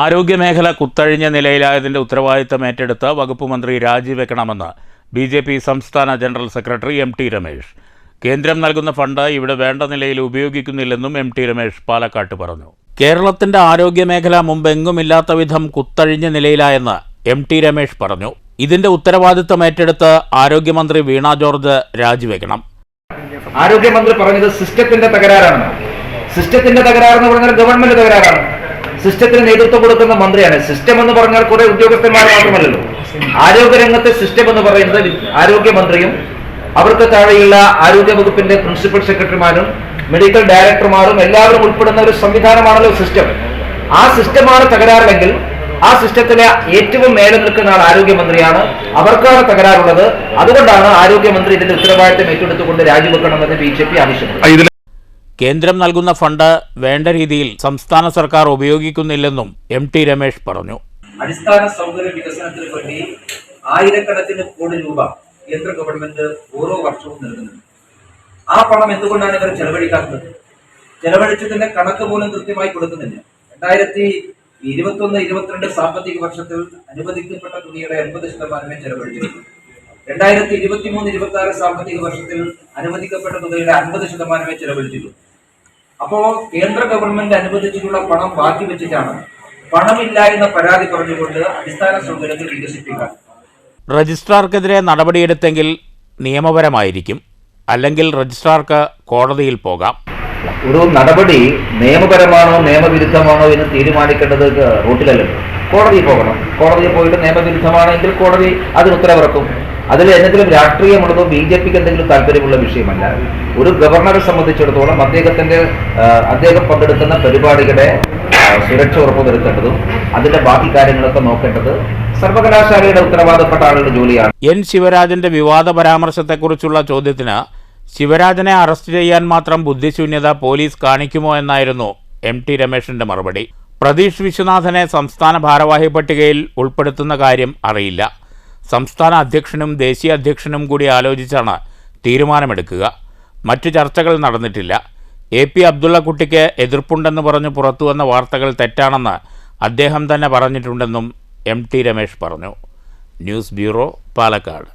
ആരോഗ്യമേഖല കുത്തഴിഞ്ഞ നിലയിലായതിന്റെ ഉത്തരവാദിത്തം ഏറ്റെടുത്ത് വകുപ്പ് മന്ത്രി രാജിവെക്കണമെന്ന് ബി ജെ പി സംസ്ഥാന general secretary M T Ramesh. കേന്ദ്രം നൽകുന്ന ഫണ്ട് ഇവിടെ വേണ്ട നിലയിൽ ഉപയോഗിക്കുന്നില്ലെന്നും എം ടി രമേശ് പാലക്കാട്ട് പറഞ്ഞു. കേരളത്തിന്റെ ആരോഗ്യമേഖല മുമ്പെങ്ങുമില്ലാത്ത വിധം കുത്തഴിഞ്ഞ നിലയിലായെന്ന് എം ടി രമേശ് പറഞ്ഞു. ഇതിന്റെ ഉത്തരവാദിത്തം ഏറ്റെടുത്ത് ആരോഗ്യമന്ത്രി വീണ ജോർജ് രാജിവെക്കണം. ആരോഗ്യമന്ത്രി പറഞ്ഞത് സിസ്റ്റത്തിന്റെ തകരാറാണ് സിസ്റ്റത്തിന്റെ തകരാറെന്ന് പറഞ്ഞാൽ ഗവൺമെന്റ് തകരാറാണ്. സിസ്റ്റത്തിന് നേതൃത്വം കൊടുക്കുന്ന മന്ത്രിയാണ്. സിസ്റ്റം എന്ന് പറഞ്ഞാൽ കുറെ ഉദ്യോഗസ്ഥന്മാർ മാത്രമല്ലല്ലോ. ആരോഗ്യരംഗത്തെ സിസ്റ്റം എന്ന് പറയുന്നത് ആരോഗ്യമന്ത്രിയും അവർക്ക് താഴെയുള്ള ആരോഗ്യ വകുപ്പിന്റെ പ്രിൻസിപ്പൽ സെക്രട്ടറിമാരും മെഡിക്കൽ ഡയറക്ടർമാരും എല്ലാവരും ഉൾപ്പെടുന്ന ഒരു സംവിധാനമാണല്ലോ സിസ്റ്റം. ആ സിസ്റ്റമാണ് തകരാറില്ലെങ്കിൽ ആ സിസ്റ്റത്തിലെ ഏറ്റവും മേലെ നിൽക്കുന്ന ആൾ ആരോഗ്യമന്ത്രിയാണ്. അവർക്കാണ് തകരാറുള്ളത്. അതുകൊണ്ടാണ് ആരോഗ്യമന്ത്രി ഇതിന്റെ ഉത്തരവാദിത്തം ഏറ്റെടുത്തുകൊണ്ട് രാജിവെക്കണമെന്ന് ബി ജെ പി ആവശ്യപ്പെട്ടു കേന്ദ്രം നൽകുന്ന ഫണ്ട് വേണ്ട രീതിയിൽ സംസ്ഥാന സർക്കാർ ഉപയോഗിക്കുന്നില്ലെന്നും എം ടി രമേശ് പറഞ്ഞു. അടിസ്ഥാന സൗകര്യ വികസനത്തിന് വേണ്ടി ആയിരക്കണക്കിന് കോടി രൂപ കേന്ദ്ര ഗവൺമെന്റ് ഓരോ വർഷവും നൽകുന്നുണ്ട്. ആ പണം എന്തുകൊണ്ടാണ് ഇവർ ചെലവഴിക്കാത്തത്? ചെലവഴിച്ചതിന്റെ കണക്ക് പോലും കൃത്യമായി കൊടുക്കുന്നില്ല. രണ്ടായിരത്തി ഇരുപത്തി ഒന്ന് ഇരുപത്തിരണ്ട് സാമ്പത്തിക വർഷത്തിൽ അനുവദിക്കപ്പെട്ട തുകയുടെ എൺപത് ശതമാനമേ ചെലവഴിച്ചിട്ടുള്ളൂ. രണ്ടായിരത്തി ഇരുപത്തി മൂന്ന് ഇരുപത്തി ആറ് സാമ്പത്തിക വർഷത്തിൽ അനുവദിക്കപ്പെട്ട തുകയുടെ അൻപത് ശതമാനമേ ചെലവഴിച്ചിട്ടുള്ളൂ. അപ്പോ കേന്ദ്ര ഗവൺമെന്റ് അനുവദിച്ചിട്ടുള്ള പണം ബാക്കി വെച്ചിട്ടാണ്. പണമില്ല എന്ന പരാതി പറഞ്ഞുകൊണ്ട് അടിസ്ഥാന സൗകര്യങ്ങൾ വികസിപ്പിക്കാൻ. രജിസ്ട്രാർക്കെതിരെ നടപടിയെടുത്തെങ്കിൽ നിയമപരമായിരിക്കും. അല്ലെങ്കിൽ രജിസ്ട്രാർക്ക് കോടതിയിൽ പോകാം. ഒരു നടപടി നിയമപരമാണോ നിയമവിരുദ്ധമാണോ എന്ന് തീരുമാനിക്കേണ്ടത് റൂട്ടിലല്ലോ? കോടതിയിൽ പോകണം. കോടതിയിൽ പോയിട്ട് നിയമവിരുദ്ധമാണെങ്കിൽ കോടതി അതിന് ഉത്തരവിറക്കും. അതിൽ എന്തെങ്കിലും രാഷ്ട്രീയമുള്ളതോ ബി ജെ പിക്ക് എന്തെങ്കിലും താല്പര്യമുള്ള വിഷയമല്ല. ഒരു ഗവർണറെ സംബന്ധിച്ചിടത്തോളം അദ്ദേഹത്തിന്റെ അദ്ദേഹം പങ്കെടുക്കുന്ന പരിപാടിയുടെ ആ, സുരക്ഷ ഉറപ്പുവരുത്തേണ്ടതും അതിന്റെ ബാക്കി കാര്യങ്ങളൊക്കെ നോക്കേണ്ടത് സർവകലാശാലയുടെ ഉത്തരവാദപ്പെട്ട ആളുടെ ജോലിയാണ്. എൻ ശിവരാജന്റെ വിവാദ പരാമർശത്തെക്കുറിച്ചുള്ള ചോദ്യത്തിന് ശിവരാജനെ അറസ്റ്റ് ചെയ്യാൻ മാത്രം ബുദ്ധിശൂന്യത പോലീസ് കാണിക്കുമോ എന്നായിരുന്നു എം ടി രമേശിന്റെ മറുപടി. പ്രതീഷ് വിശ്വനാഥനെ സംസ്ഥാന ഭാരവാഹി പട്ടികയിൽ ഉൾപ്പെടുത്തുന്ന കാര്യം അറിയില്ല. സംസ്ഥാന അധ്യക്ഷനും ദേശീയ അധ്യക്ഷനും കൂടി ആലോചിച്ചാണ് തീരുമാനമെടുക്കുക. മറ്റു ചർച്ചകൾ നടന്നിട്ടില്ല. എ പി അബ്ദുള്ളക്കുട്ടിക്ക് എതിർപ്പുണ്ടെന്ന് പറഞ്ഞ് പുറത്തുവന്ന വാർത്തകൾ തെറ്റാണെന്ന് അദ്ദേഹം തന്നെ പറഞ്ഞിട്ടുണ്ടെന്നും എം ടി രമേശ് പറഞ്ഞു. News bureau Palakkad.